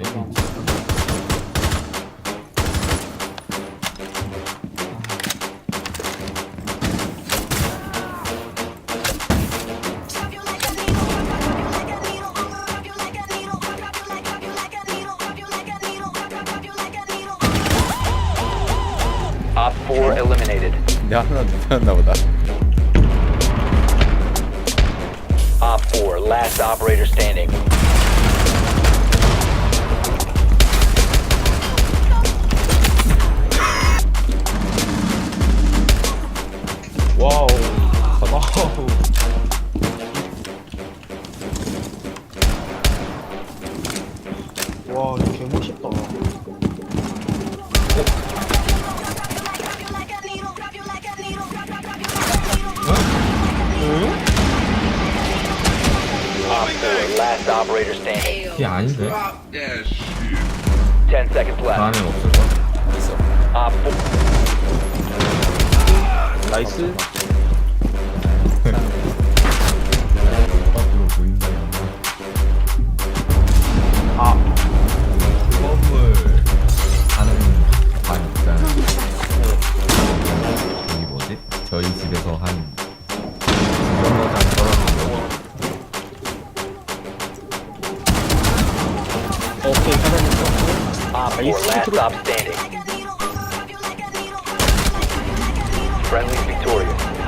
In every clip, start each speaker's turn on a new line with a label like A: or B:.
A: Op 4 eliminated.
B: 내가 하나 누구였나 보다.
A: Op 4, last operator standing.
C: 와우. 와우. 와, 이거 개멋있다.
A: Op 4, last operator standing.
D: 피 아닌데?
A: 10 seconds
D: 그
A: left.
D: 안에 없을 거
B: 있어.
A: Op 4,
C: 나이스.
D: 보인다
C: 아,
D: 건물 하는 방 있잖아 여기 뭐지? 저희 집에서 한 주정거장 떨어진 거
C: 오케이, 사장님.
A: Op 4,
C: Nice.
A: last stop standing.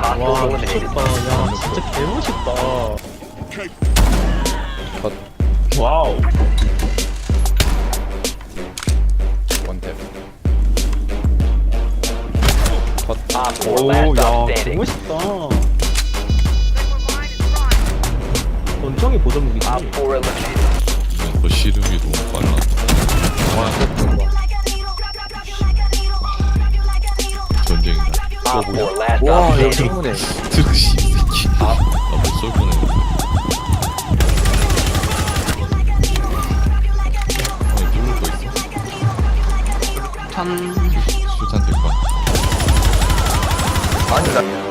C: 와,
A: eliminated.
C: 미쳤다. 야, 진짜 개멋있다.
B: 컷.
C: 와우.
B: 원탭. 컷.
A: Op 4,
C: 오,
A: last
C: 야,
A: stop standing.
C: 개멋있다. 권총이.
A: Op 4 eliminated.
E: 그 시름이 너무 빨라. 전
A: last
B: 와,
A: stop
B: 야,
A: standing.
B: 충분해.
E: 특시 새끼. 나못쏠 뻔했네. 아니 뚫을 거 있어?
C: 탄.
E: 수탄 될까?
B: 아니, 나